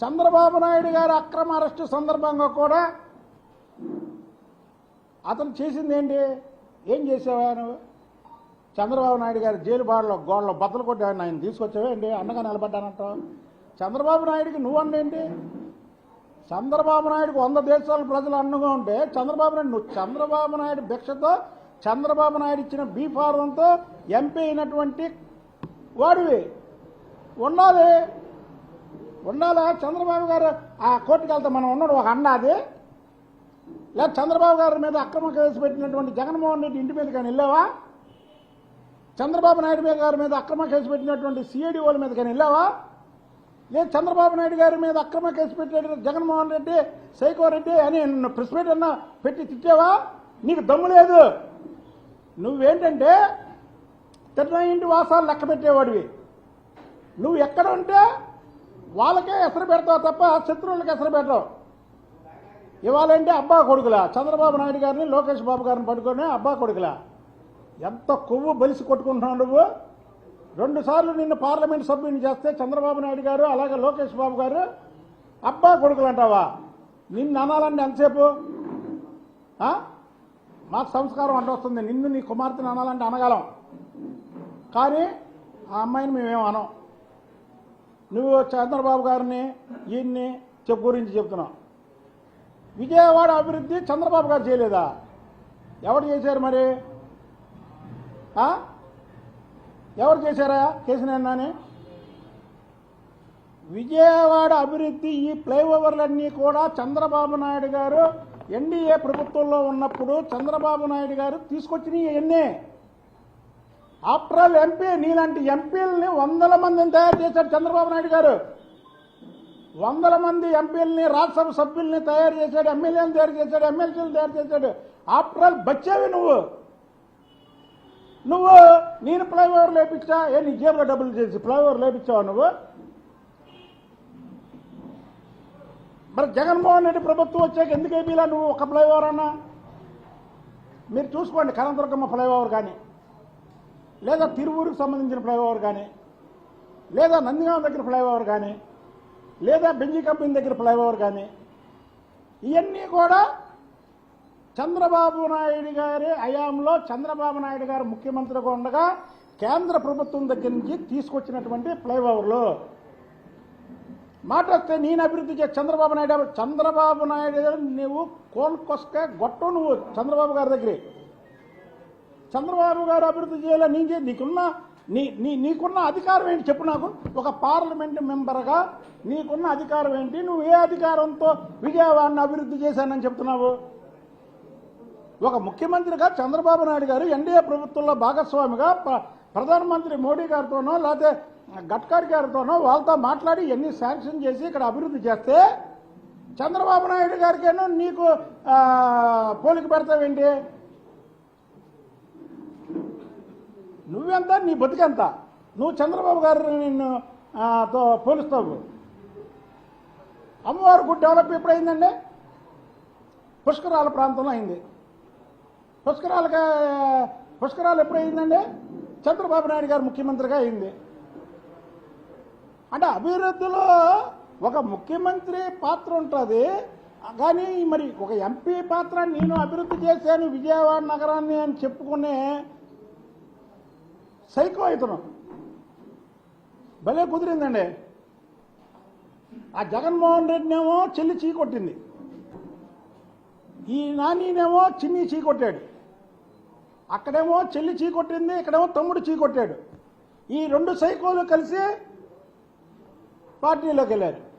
చంద్రబాబు నాయుడు గారి అక్రమ అరెస్టు సందర్భంగా కూడా అతను చేసింది ఏంటి? ఏం చేసావా నువ్వు? చంద్రబాబు నాయుడు గారి జైలు బాడలో గోడలో బద్దలు కొట్టావని ఆయన తీసుకొచ్చావేంటి అండగా నిలబడ్డానంట చంద్రబాబు నాయుడికి నువ్వు అండేంటి? చంద్రబాబు నాయుడుకు వంద దేశాల ప్రజలు అన్నగా ఉంటే చంద్రబాబు నాయుడు నువ్వు చంద్రబాబు నాయుడు భిక్షతో చంద్రబాబు నాయుడు ఇచ్చిన బీ ఫార్మంతో ఎంపీ అయినటువంటి వాడివి. ఉన్నది ఉండాలా? చంద్రబాబు గారు ఆ కోర్టుకు వెళ్తే మనం ఉన్నాడు ఒక అన్న అది? లేదా చంద్రబాబు గారి మీద అక్రమ కేసు పెట్టినటువంటి జగన్మోహన్ రెడ్డి ఇంటి మీద కానీ వెళ్ళావా? చంద్రబాబు నాయుడు మీద గారి మీద అక్రమ కేసు పెట్టినటువంటి సిఐడి వాళ్ళ మీద కానీ వెళ్ళావా? లేదు చంద్రబాబు నాయుడు గారి మీద అక్రమ కేసు పెట్టిన జగన్మోహన్ రెడ్డి సైకో రెడ్డి అని నిన్ను ప్రెస్ మీట్ అన్న పెట్టి తిట్టావా? నీకు దమ్ము లేదు. నువ్వేంటంటే తిన్న ఇంటి వాసాలు లెక్క పెట్టేవాడివి. నువ్వు ఎక్కడ ఉంటే వాళ్ళకే ఎసరు పెడతావు తప్ప శత్రువులకు ఎసరు పెట్టావు ఇవాళంటే అబ్బా కొడుకులా? చంద్రబాబు నాయుడు గారిని లోకేష్ బాబు గారిని పట్టుకొని అబ్బా కొడుకులా? ఎంత కొవ్వు బలిసి కొట్టుకుంటున్నావు నువ్వు? రెండుసార్లు నిన్ను పార్లమెంట్ సభ్యుని చేస్తే చంద్రబాబు నాయుడు గారు అలాగే లోకేష్ బాబు గారు అబ్బా కొడుకులు అంటావా? నిన్ను అనాలండి ఎంతసేపు? మాకు సంస్కారం అంటొస్తుంది నిన్ను నీ కుమార్తెను అనాలంటే అనగలం. కానీ ఆ అమ్మాయిని మేమేం అనం నువ్వు చంద్రబాబు గారిని ఈయన్ని చెప్పు గురించి చెప్తున్నావు. విజయవాడ అభివృద్ధి చంద్రబాబు గారు చేయలేదా? ఎవరు చేశారు మరి? ఎవరు చేశారా కేసినేనాని విజయవాడ అభివృద్ధి ఈ ఫ్లైఓవర్లన్నీ కూడా చంద్రబాబు నాయుడు గారు ఎన్డీఏ ప్రభుత్వంలో ఉన్నప్పుడు చంద్రబాబు నాయుడు గారు తీసుకొచ్చినవి ఎన్నే ఆఫ్టర్ ఆల్ ఎంపీ నీలాంటి ఎంపీలని వందల మందిని తయారు చేశాడు చంద్రబాబు నాయుడు గారు. వందల మంది ఎంపీలని రాజ్యసభ సభ్యుల్ని తయారు చేశాడు ఎమ్మెల్యేని తయారు చేశాడు ఎమ్మెల్సీలు తయారు చేశాడు. ఆఫ్టర్ ఆల్ బచ్చేవి నువ్వు. నువ్వు నేను ఫ్లైఓవర్ లేపించా? ఏ నీ జేబులో డబ్బులు చేసి ఫ్లైఓవర్ లేపించావా నువ్వు? మరి జగన్మోహన్ రెడ్డి ప్రభుత్వం వచ్చాక ఎందుకు ఏపీలా నువ్వు ఒక ఫ్లైఓవర్ అన్నా? మీరు చూసుకోండి కనదుర్గమ్మ ఫ్లైఓవర్ కానీ. లేదా తిరువూరుకు సంబంధించిన ఫ్లైఓవర్ కానీ లేదా నందిగాం దగ్గర ఫ్లైఓవర్ కానీ లేదా బెంజీ కంపెనీ దగ్గర ఫ్లైఓవర్ కానీ ఇవన్నీ కూడా చంద్రబాబు నాయుడు గారి హయాంలో చంద్రబాబు నాయుడు గారు ముఖ్యమంత్రిగా ఉండగా కేంద్ర ప్రభుత్వం దగ్గర నుంచి తీసుకొచ్చినటువంటి ఫ్లైఓవర్లు. మాట వస్తే నేను అభివృద్ధి చే చంద్రబాబు నాయుడు చంద్రబాబు నాయుడు గారు నువ్వు కోల్కొస్తే గొట్టం నువ్వు చంద్రబాబు గారి దగ్గరే చంద్రబాబు గారు అభివృద్ధి చేయాలి? నీకే నీకున్న నీ నీ నీకున్న అధికారం ఏంటి? చెప్పు నాకు. ఒక పార్లమెంట్ మెంబర్గా నీకున్న అధికారం ఏంటి? నువ్వు ఏ అధికారంతో విజయవాడని అభివృద్ధి చేశానని చెప్తున్నావు? ఒక ముఖ్యమంత్రిగా చంద్రబాబు నాయుడు గారు ఎన్డీఏ ప్రభుత్వంలో భాగస్వామిగా ప్రధానమంత్రి మోడీ గారితోనో లేకపోతే గడ్కరీ గారితోనో వాళ్ళతో మాట్లాడి ఎన్ని శాంక్షన్ చేసి ఇక్కడ అభివృద్ధి చేస్తే చంద్రబాబు నాయుడు గారికేనో నీకు పోలిక పెడతావేంటి? నువ్వెంత? నీ బతుకెంత? నువ్వు చంద్రబాబు గారు నిన్ను తో పోలుస్తావు. అమ్మవారి గుడి డెవలప్ ఎప్పుడైందండి? పుష్కరాల ప్రాంతంలో అయింది. పుష్కరాలకి పుష్కరాలు ఎప్పుడైందండి? చంద్రబాబు నాయుడు గారు ముఖ్యమంత్రిగా అయింది. అంటే అభివృద్ధిలో ఒక ముఖ్యమంత్రి పాత్ర ఉంటుంది. కానీ మరి ఒక ఎంపీ పాత్ర నేను అభివృద్ధి చేశాను విజయవాడ నగరాన్ని అని చెప్పుకునే సైకో ఇతను. భలే కుదిరిందండి. ఆ జగన్మోహన్ రెడ్డినేమో చెల్లి చీ కొట్టింది. ఈ నానినేమో చిన్ని చీ కొట్టాడు. అక్కడేమో చెల్లి చీ కొట్టింది ఇక్కడేమో తమ్ముడు చీ కొట్టాడు. ఈ రెండు సైకోలు కలిసి పార్టీలోకి వెళ్ళారు.